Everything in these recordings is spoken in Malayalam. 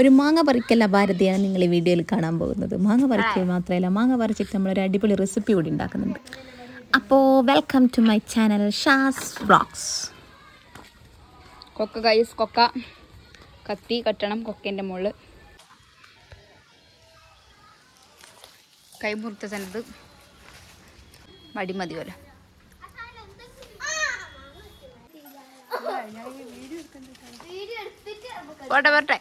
ഒരു മാങ്ങ പറിക്കല്ല ഭാരതിയാണ് നിങ്ങൾ ഈ വീഡിയോയിൽ കാണാൻ പോകുന്നത്. മാങ്ങ പറിക്കൽ മാത്രമല്ല മാങ്ങ പറിച്ചിട്ട് നമ്മളൊരു അടിപൊളി റെസിപ്പി കൂടി ഉണ്ടാക്കുന്നുണ്ട്. അപ്പോൾ welcome to my channel Shaz vlogs കൊക്ക കൈസ് കൊക്ക. കത്തി കെട്ടണം കൊക്കേന്റെ മുകളിൽ കൈമുറിച്ച സ്ഥലത്ത് മടിമതി പോലെ പോട്ടെ പോട്ടെ.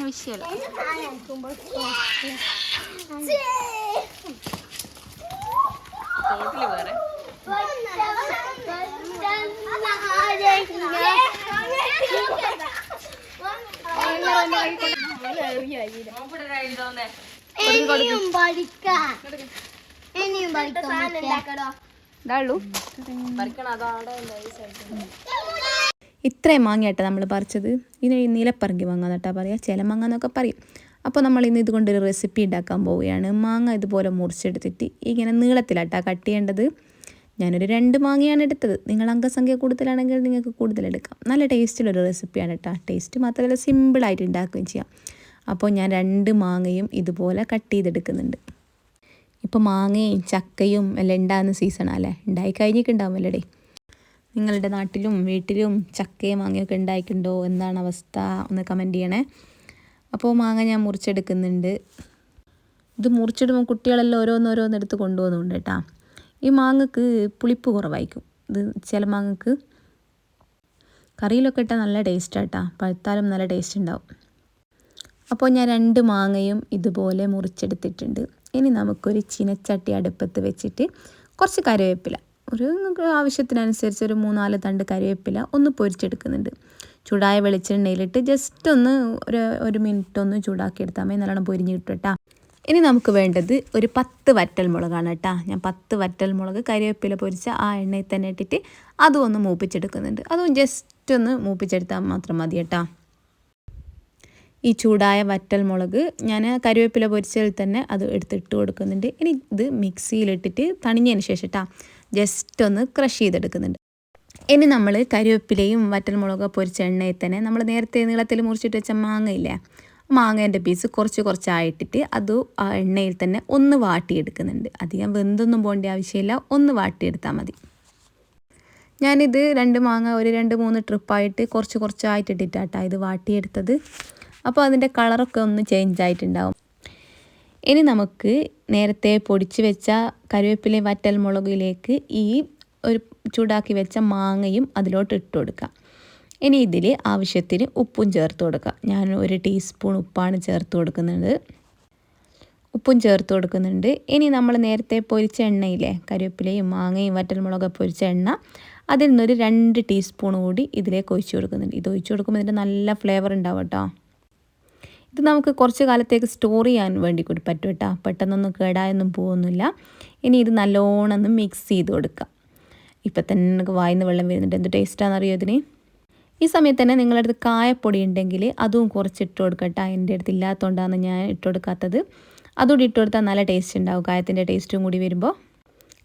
വിഷയമല്ല ഇനിയും പഠിക്കാൻ ഇനിയും പഠിക്കാൻ ഇതാള്ളൂ ഇത്രയും മാങ്ങയായിട്ട് നമ്മൾ പറിച്ചത്. ഇതിന് നീലപ്പറങ്കി മാങ്ങ എന്നിട്ടാ പറയുക ചില മാങ്ങ എന്നൊക്കെ പറയും. അപ്പോൾ നമ്മൾ ഇന്ന് ഇതുകൊണ്ടൊരു റെസിപ്പി ഉണ്ടാക്കാൻ പോവുകയാണ്. മാങ്ങ ഇതുപോലെ മുറിച്ചെടുത്തിട്ട് ഇങ്ങനെ നീളത്തിലാട്ടാ കട്ട് ചെയ്യേണ്ടത്. ഞാനൊരു രണ്ട് മാങ്ങയാണ് എടുത്തത്. നിങ്ങൾ അംഗസംഖ്യ കൂടുതലാണെങ്കിൽ നിങ്ങൾക്ക് കൂടുതൽ എടുക്കാം. നല്ല ടേസ്റ്റിലൊരു റെസിപ്പിയാണ് കേട്ടോ ടേസ്റ്റ് മാത്രമല്ല സിമ്പിളായിട്ട് ഉണ്ടാക്കുകയും ചെയ്യാം. അപ്പോൾ ഞാൻ രണ്ട് മാങ്ങയും ഇതുപോലെ കട്ട് ചെയ്തെടുക്കുന്നുണ്ട്. ഇപ്പോൾ മാങ്ങയും ചക്കയും എല്ലാം ഉണ്ടാകുന്ന സീസണല്ലേ ഉണ്ടായി കഴിഞ്ഞിട്ടുണ്ടാവുമല്ലേ നിങ്ങളുടെ നാട്ടിലും വീട്ടിലും ചക്കയും മാങ്ങയൊക്കെ ഉണ്ടായിട്ടുണ്ടോ? എന്താണ് അവസ്ഥ? ഒന്ന് കമന്റ് ചെയ്യണേ. അപ്പോൾ മാങ്ങ ഞാൻ മുറിച്ചെടുക്കുന്നുണ്ട്. ഇത് മുറിച്ചിടുമ്പോൾ കുട്ടികളെല്ലാം ഓരോന്നോരോന്നെടുത്ത് കൊണ്ടുപോകുന്നുണ്ട് കേട്ടാ ഈ മാങ്ങക്ക് പുളിപ്പ് കുറവായിരിക്കും. ഇത് ചില മാങ്ങക്ക് കറിയിലൊക്കെ ഇട്ടാൽ നല്ല ടേസ്റ്റാട്ടാ പഴുത്താലും നല്ല ടേസ്റ്റ് ഉണ്ടാവും. അപ്പോൾ ഞാൻ രണ്ട് മാങ്ങയും ഇതുപോലെ മുറിച്ചെടുത്തിട്ടുണ്ട്. ഇനി നമുക്കൊരു ചീനച്ചട്ടി അടുപ്പത്ത് വെച്ചിട്ട് കുറച്ച് കറിവേപ്പില. ഒരു ആവശ്യത്തിനനുസരിച്ച് ഒരു മൂന്നാൽ തണ്ട് കറിവേപ്പില ഒന്ന് പൊരിച്ചെടുക്കുന്നുണ്ട്. ചൂടായ വെളിച്ചെണ്ണയിലിട്ട് ജസ്റ്റ് ഒന്ന് ഒരു ഒരു മിനിറ്റ് ഒന്ന് ചൂടാക്കി എടുത്താൽ മതി. നല്ലോണം പൊരിഞ്ഞ് കിട്ടും കേട്ടോ ഇനി നമുക്ക് വേണ്ടത് ഒരു പത്ത് വറ്റൽ മുളകാണ് കേട്ടോ. ഞാൻ പത്ത് വറ്റൽ മുളക് കരിവേപ്പില പൊരിച്ച ആ എണ്ണയിൽ തന്നെ ഇട്ടിട്ട് അതും ഒന്ന് മൂപ്പിച്ചെടുക്കുന്നുണ്ട്. അതും ജസ്റ്റ് ഒന്ന് മൂപ്പിച്ചെടുത്താൽ മാത്രം മതി കേട്ടോ. ഈ ചൂടായ വറ്റൽ മുളക് ഞാൻ കരിവേപ്പില പൊരിച്ചതിൽ തന്നെ അത് എടുത്തിട്ട് കൊടുക്കുന്നുണ്ട്. ഇനി ഇത് മിക്സിയിലിട്ടിട്ട് തണിഞ്ഞതിന് ശേഷം കേട്ടോ ജസ്റ്റ് ഒന്ന് ക്രഷ് ചെയ്തെടുക്കുന്നുണ്ട്. ഇനി നമ്മൾ കരിവേപ്പിലയും വറ്റൽ മുളക് പൊരിച്ച എണ്ണയിൽ തന്നെ നമ്മൾ നേരത്തെ നീളത്തിൽ മുറിച്ചിട്ട് വെച്ച മാങ്ങയില്ലേ മാങ്ങേന്റെ പീസ് കുറച്ച് കുറച്ചായിട്ടിട്ട് അത് ആ എണ്ണയിൽ തന്നെ ഒന്ന് വാട്ടിയെടുക്കുന്നുണ്ട്. അധികം വെന്തൊന്നും പോകേണ്ട ആവശ്യമില്ല. ഒന്ന് വാട്ടിയെടുത്താൽ മതി. ഞാനിത് രണ്ട് മാങ്ങ ഒരു രണ്ട് മൂന്ന് ട്രിപ്പായിട്ട് കുറച്ച് കുറച്ചായിട്ട് ഇട്ടിട്ടാട്ടാ ഇത് വാട്ടിയെടുത്തത്. അപ്പോൾ അതിന്റെ കളറൊക്കെ ഒന്ന് ചേഞ്ച് ആയിട്ടുണ്ടാവും. ഇനി നമുക്ക് നേരത്തെ പൊടിച്ച് വെച്ച കറിവേപ്പിലയും വറ്റൽ മുളകിലേക്ക് ഈ ഒരു ചൂടാക്കി വെച്ച മാങ്ങയും അതിലോട്ട് ഇട്ട് കൊടുക്കാം. ഇനി ഇതിൽ ആവശ്യത്തിന് ഉപ്പും ചേർത്ത് കൊടുക്കുക. ഞാൻ ഒരു ടീസ്പൂൺ ഉപ്പാണ് ചേർത്ത് കൊടുക്കുന്നത്. ഉപ്പും ചേർത്ത് കൊടുക്കുന്നുണ്ട്. ഇനി നമ്മൾ നേരത്തെ പൊരിച്ച എണ്ണയില്ലേ കറിവേപ്പിലയും മാങ്ങയും വറ്റൽമുളക് പൊരിച്ച എണ്ണ അതിൽ നിന്നൊരു രണ്ട് ടീസ്പൂൺ കൂടി ഇതിലേക്ക് ഒഴിച്ചു കൊടുക്കുന്നുണ്ട്. ഇത് ഒഴിച്ചു കൊടുക്കുമ്പോൾ ഇതിന്റെ നല്ല ഫ്ലേവർ ഉണ്ടാവും കേട്ടോ. ഇത് നമുക്ക് കുറച്ച് കാലത്തേക്ക് സ്റ്റോർ ചെയ്യാൻ വേണ്ടി കൂടി പറ്റും കേട്ടോ. പെട്ടെന്നൊന്നും കേടായൊന്നും പോകുന്നില്ല. ഇനി ഇത് നല്ലോണം ഒന്ന് മിക്സ് ചെയ്ത് കൊടുക്കുക. ഇപ്പം തന്നെ നമുക്ക് വായിന്ന് വെള്ളം വരുന്നുണ്ട്. എന്ത് ടേസ്റ്റാണെന്നറിയോ ഇതിന്? ഈ സമയത്ത് തന്നെ നിങ്ങളുടെ അടുത്ത് കായപ്പൊടി ഉണ്ടെങ്കിൽ അതും കുറച്ച് ഇട്ട് കൊടുക്കട്ടെ. എന്റെ അടുത്ത് ഇല്ലാത്തതുകൊണ്ടാണ് ഞാൻ ഇട്ട് കൊടുക്കാത്തത്. അതുകൂടി ഇട്ട് കൊടുത്താൽ നല്ല ടേസ്റ്റ് ഉണ്ടാവും. കായത്തിന്റെ ടേസ്റ്റും കൂടി വരുമ്പോൾ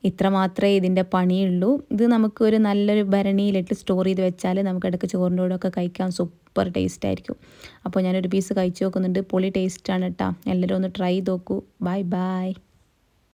ഇത്ര മാത്രമേ ഇതിന്റെ പണിയുള്ളൂ. ഇത് നമുക്ക് ഒരു നല്ലൊരു ഭരണിയിലിട്ട് സ്റ്റോർ ചെയ്ത് വെച്ചാൽ നമുക്ക് ഇടയ്ക്ക് ചോറിന്റെ കൂടെ ഒക്കെ കഴിക്കാൻ സൂപ്പർ ടേസ്റ്റ് ആയിരിക്കും. അപ്പോൾ ഞാനൊരു പീസ് കഴിച്ചു നോക്കുന്നുണ്ട്. പൊളി ടേസ്റ്റാണ് കേട്ടോ എല്ലാവരും ഒന്ന് ട്രൈ ചെയ്ത് നോക്കൂ. Bye bye